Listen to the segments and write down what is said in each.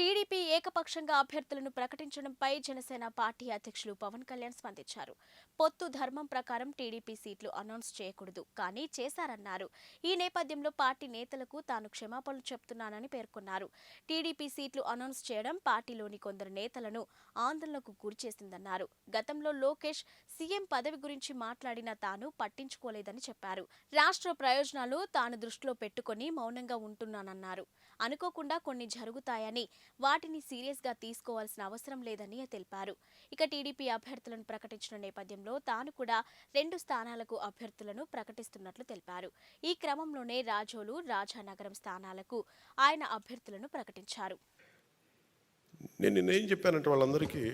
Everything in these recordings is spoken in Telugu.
టీడీపీ ఏకపక్షంగా అభ్యర్థులను ప్రకటించడంపై జనసేన పార్టీ అధ్యక్షులు పవన్ కళ్యాణ్ స్పందించారు. పొత్తు ధర్మం ప్రకారం టీడీపీ సీట్లు అనౌన్స్ చేయకూడదు కానీ చేశారన్నారు. ఈ నేపథ్యంలో పార్టీ నేతలకు తాను క్షమాపణలు చెప్తున్నానని పేర్కొన్నారు. టీడీపీ సీట్లు అనౌన్స్ చేయడం పార్టీలోని కొందరు నేతలను ఆందోళనకు గురిచేసిందన్నారు. గతంలో లోకేష్ సీఎం పదవి గురించి మాట్లాడిన తాను పట్టించుకోలేదని చెప్పారు. రాష్ట్ర ప్రయోజనాలు తాను దృష్టిలో పెట్టుకుని మౌనంగా ఉంటున్నానన్నారు. అనుకోకుండా కొన్ని జరుగుతాయని వాటిని సీరియస్గా తీసుకోవాల్సిన అవసరం లేదని తెలిపారు. ఇక టీడీపీ అభ్యర్థులను ప్రకటించిన నేపథ్యంలో తాను కూడా రెండు స్థానాలకు అభ్యర్థులను ప్రకటిస్తున్నట్లు తెలిపారు. ఈ క్రమంలోనే రాజోలు రాజానగరం స్థానాలకు ఆయన అభ్యర్థులను ప్రకటించారు. నేను నిన్న ఏం చెప్పానంటే వాళ్ళందరికీ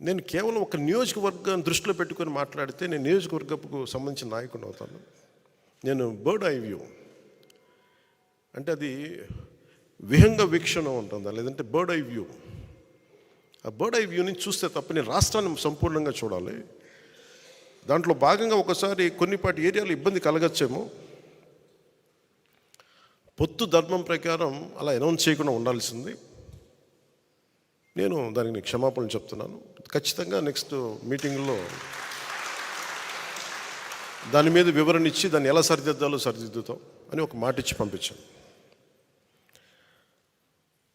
నేను కేవలం ఒక నియోజకవర్గాన్ని దృష్టిలో పెట్టుకొని మాట్లాడితే నేను నియోజకవర్గపు సంబంధించిన నాయకుడు అవుతాను. నేను బర్డ్ ఐ వ్యూ. అంటే అది విహంగ వీక్షణ ఉంటుందా? లేదంటే బర్డ్ ఐ వ్యూ. ఆ బర్డ్ ఐ వ్యూని చూస్తే తప్ప నేను రాష్ట్రాన్ని సంపూర్ణంగా చూడాలి. దాంట్లో భాగంగా ఒకసారి కొన్నిపాటి ఏరియాలో ఇబ్బంది కలగచ్చేమో. పొత్తు ధర్మం ప్రకారం అలా అనౌన్స్ చేయకుండా ఉండాల్సింది. నేను దానికి క్షమాపణలు చెప్తున్నాను. ఖచ్చితంగా నెక్స్ట్ మీటింగ్లో దాని మీద వివరణ ఇచ్చి దాన్ని ఎలా సరిదిద్దాలో సరిదిద్దుతాం అని ఒక మాట ఇచ్చి పంపించాను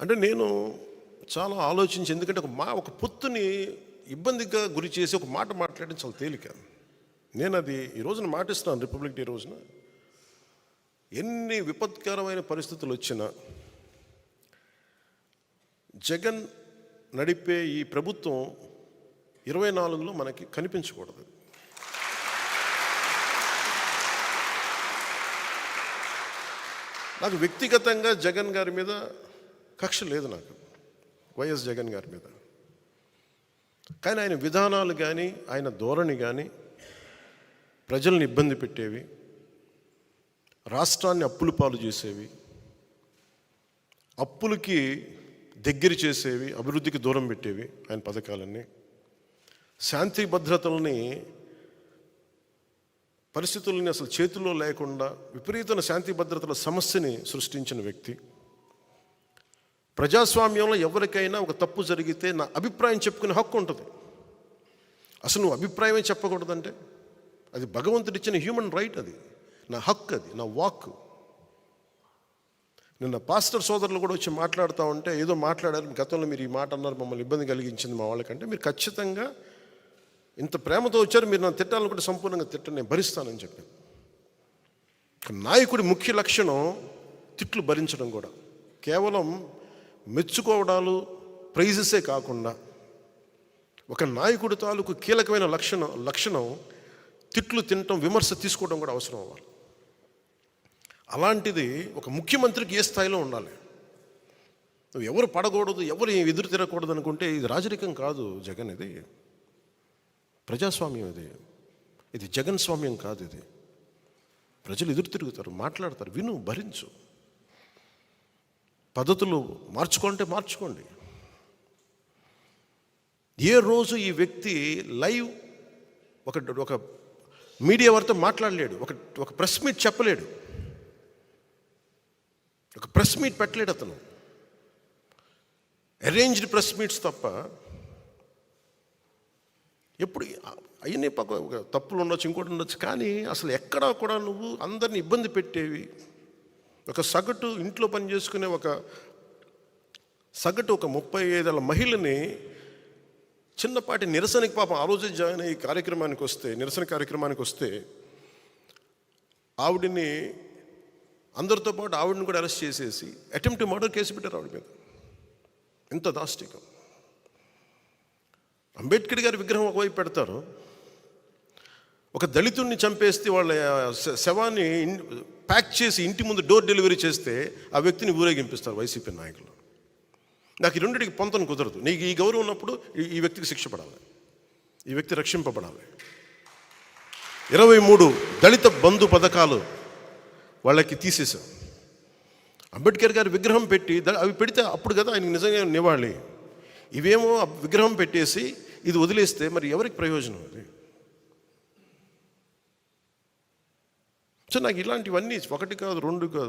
అంటే నేను చాలా ఆలోచించి ఎందుకంటే ఒక మా ఒక పొత్తుని ఇబ్బందిగా గురి చేసి ఒక మాట మాట్లాడడం చాలా తేలిక. నేను అది ఈ రోజున మాటిస్తున్నాను రిపబ్లిక్ డే రోజున. ఎన్ని విపత్కరమైన పరిస్థితులు వచ్చినా జగన్ నడిపే ఈ ప్రభుత్వం ఇరవై నాలుగులో మనకి కనిపించకూడదు. నాకు వ్యక్తిగతంగా జగన్ గారి మీద కక్ష లేదు నాకు. వైఎస్ జగన్ గారి మీద. కానీ ఆయన విధానాలు కానీ ఆయన ధోరణి కానీ ప్రజల్ని ఇబ్బంది పెట్టేవి రాష్ట్రాన్ని అప్పులు పాలు చేసేవి అప్పులకి దగ్గర చేసేవి అభివృద్ధికి దూరం పెట్టేవి ఆయన పథకాలన్నీ. శాంతి భద్రతల్ని పరిస్థితుల్ని అసలు చేతుల్లో లేకుండా విపరీతమైన శాంతి భద్రతల సమస్యని సృష్టించిన వ్యక్తి. ప్రజాస్వామ్యంలో ఎవరికైనా ఒక తప్పు జరిగితే నా అభిప్రాయం చెప్పుకునే హక్కు ఉంటుంది. అసలు నువ్వు అభిప్రాయమే చెప్పకూడదంటే అది భగవంతుడిచ్చిన హ్యూమన్ రైట్ అది. నా హక్కు అది నా వాక్. నిన్న పాస్టర్ సోదరులు కూడా వచ్చి మాట్లాడుతూ ఉంటే ఏదో మాట్లాడారు గతంలో మీరు ఈ మాట అన్నారు మమ్మల్ని ఇబ్బంది కలిగించింది మా వాళ్ళకంటే. మీరు ఖచ్చితంగా ఇంత ప్రేమతో వచ్చారు మీరు నన్ను తిట్టాలని కూడా సంపూర్ణంగా తిట్టని నేను భరిస్తానని చెప్పాను నాయకుడి ముఖ్య లక్షణం తిట్లు భరించడం కూడా. కేవలం మెచ్చుకోవడాలు ప్రైజెసే కాకుండా ఒక నాయకుడి తాలూకు కీలకమైన లక్షణం లక్షణం తిట్లు తినటం విమర్శ తీసుకోవడం కూడా అవసరం అవ్వాలి. అలాంటిది ఒక ముఖ్యమంత్రికి ఏ స్థాయిలో ఉండాలి? నువ్వు ఎవరు పడకూడదు ఎవరు ఎదురు తిరగకూడదు అనుకుంటే ఇది రాజరికం కాదు జగన్ ఇది. ప్రజాస్వామ్యం ఇది. ఇది జగన్ స్వామ్యం కాదు ఇది. ప్రజలు ఎదురు తిరుగుతారు మాట్లాడతారు విను భరించు. పద్ధతులు మార్చుకుంటే మార్చుకోండి. ఏ రోజు ఈ వ్యక్తి లైవ్ ఒక ఒక మీడియా వారితో మాట్లాడలేడు ఒక ఒక ప్రెస్ మీట్ చెప్పలేడు. ఒక ప్రెస్ మీట్ పెట్టలేడు అతను. అరేంజ్డ్ ప్రెస్ మీట్స్ తప్ప ఎప్పుడు అవన్నీ పక్క తప్పులు ఉండొచ్చు ఇంకోటి ఉండొచ్చు కానీ అసలు ఎక్కడా కూడా నువ్వు అందరిని ఇబ్బంది పెట్టేవి ఒక సగటు ఇంట్లో పని చేసుకునే ఒక సగటు ఒక ముప్పై ఐదేళ్ళ మహిళని చిన్నపాటి నిరసనకి పాపం ఆ రోజే జాయిన్ అయ్యి కార్యక్రమానికి వస్తే నిరసన కార్యక్రమానికి వస్తే ఆవిడని అందరితో పాటు ఆవిడని కూడా అరెస్ట్ చేసేసి అటెంప్ట్ మర్డర్ కేసు పెట్టారు ఆవిడ మీద. ఎంత దాష్టికం. అంబేద్కర్ గారి విగ్రహం ఒకవైపు పెడతారు ఒక దళితుడిని చంపేస్తే వాళ్ళ శవాన్ని ప్యాక్ చేసి ఇంటి ముందు డోర్ డెలివరీ చేస్తే ఆ వ్యక్తిని ఊరేగింపిస్తారు వైసీపీ నాయకులు. నాకు ఈ రెండింటికి పొంతను కుదరదు. నీకు ఈ గౌరవం ఉన్నప్పుడు ఈ- వ్యక్తికి శిక్ష పడాలి. ఈ వ్యక్తి రక్షింపబడాలి. ఇరవై మూడు దళిత బంధు పథకాలు వాళ్ళకి తీసేశాం అంబేద్కర్ గారి విగ్రహం పెట్టి అవి పెడితే అప్పుడు కదా ఆయనకి నిజంగా నివాళి. ఇవేమో విగ్రహం పెట్టేసి ఇది వదిలేస్తే మరి ఎవరికి ప్రయోజనం అది? సో నాకు ఇలాంటివన్నీ ఒకటి కాదు రెండు కాదు.